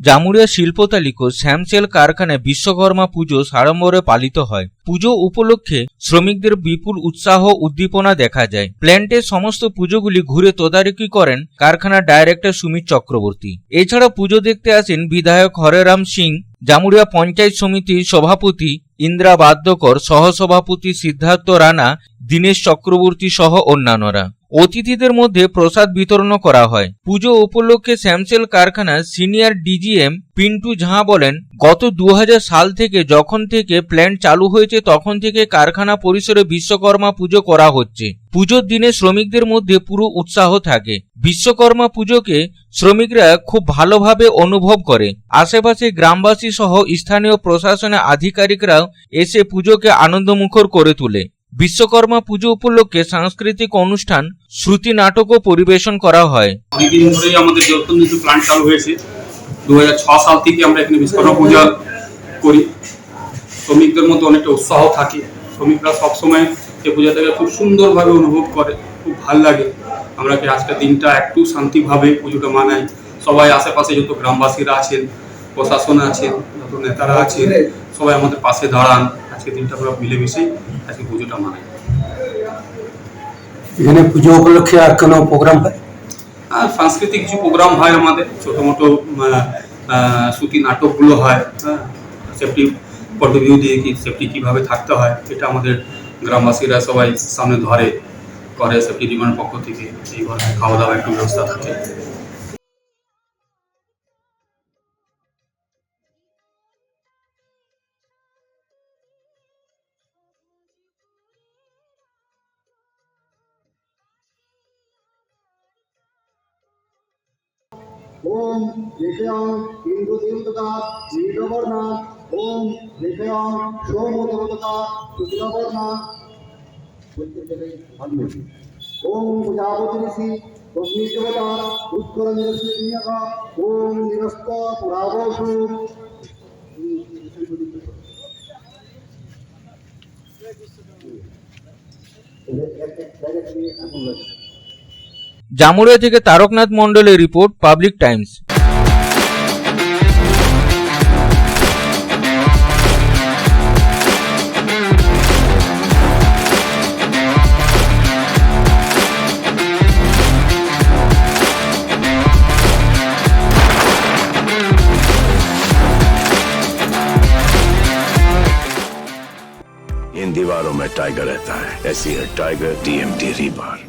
জামুরিয়া শিল্প তালিকা শ্যামসেল কারখানায় বিশ্বকর্মা পুজো সাড়ম্বরে পালিত হয়। পুজো উপলক্ষে শ্রমিকদের বিপুল উৎসাহ উদ্দীপনা দেখা যায়। প্ল্যান্টের সমস্ত পুজোগুলি ঘুরে তদারকি করেন কারখানার ডাইরেক্টর সুমিত চক্রবর্তী। এছাড়া পুজো দেখতে আসেন বিধায়ক হরেরাম সিং, জামুরিয়া পঞ্চায়েত সমিতির সভাপতি ইন্দ্রা বাদ্যকর, সহসভাপতি সিদ্ধার্থ রানা, দীনেশ চক্রবর্তী সহ অন্যান্যরা। অতিথিদের মধ্যে প্রসাদ বিতরণ করা হয়। পুজো উপলক্ষে স্যামসেল কারখানার সিনিয়র ডিজিএম পিন্টু ঝা বলেন, গত দু হাজার সাল থেকে যখন থেকে প্ল্যান্ট চালু হয়েছে, তখন থেকে কারখানা পরিসরে বিশ্বকর্মা পুজো করা হচ্ছে। পুজোর দিনে শ্রমিকদের মধ্যে পুরো উৎসাহ থাকে। বিশ্বকর্মা পুজোকে শ্রমিকরা খুব ভালোভাবে অনুভব করে। আশেপাশে গ্রামবাসী সহ স্থানীয় প্রশাসনের আধিকারিকরাও এসে পুজোকে আনন্দমুখর করে তোলে। বিশ্বকর্মা পুজো উপলক্ষে সাংস্কৃতিক অনুষ্ঠান, শ্রুতি নাটকও পরিবেশন করা হয়। অনেকদিন ধরেই আমাদের যতন নিচু প্ল্যান্ট চালু হয়েছে দু সাল থেকে আমরা এখানে বিশ্বকর্মা পূজা করি। শ্রমিকদের মধ্যে অনেকটা উৎসাহ থাকে। শ্রমিকরা সবসময় এই পূজাটাকে খুব সুন্দরভাবে অনুভব করে, খুব ভালো লাগে। আমরা কি আজকের দিনটা একটু শান্তিভাবে পুজোটা মানাই? সবাই আশেপাশে যত গ্রামবাসীরা আছেন, প্রশাসন আছেন, যত নেতারা আছেন, সবাই আমাদের পাশে দাঁড়ান। আজকের দিনটা আমরা মিলেমিশেই আজকে পুজোটা মানাই এখানে পুজো উপলক্ষে আর কোনো প্রোগ্রাম হয়? আর সাংস্কৃতিক কিছু প্রোগ্রাম হয় আমাদের ছোটো মোটো শ্রুতি নাটকগুলো হয় হ্যাঁ সেফটি ভিউ দিয়ে কি সেফটি কীভাবে থাকতে হয় এটা আমাদের গ্রামবাসীরা সবাই সামনে ধরে করে সেফটি ডিপার্টমেন্ট পক্ষ থেকে এই ধরনের খাওয়া দাওয়া একটু ব্যবস্থা থাকে। ওম ঋষয়ং ইন্দ্র দেবতা নীলবর্ণা ওম ঋষয়ং সোম দেবতা শুক্লবর্ণা ওম প্রজাপতি ঋষি অগ্নি দেবতা উত্তর নিরস্ত ওম নিরস্ত পুরাবসু জামুরিয়া থেকে তারকনাথ মণ্ডলের রিপোর্ট পাবলিক টাইমস इन दीवारों में टाइगर रहता है ऐसी है टाइगर टीएमटी रीबार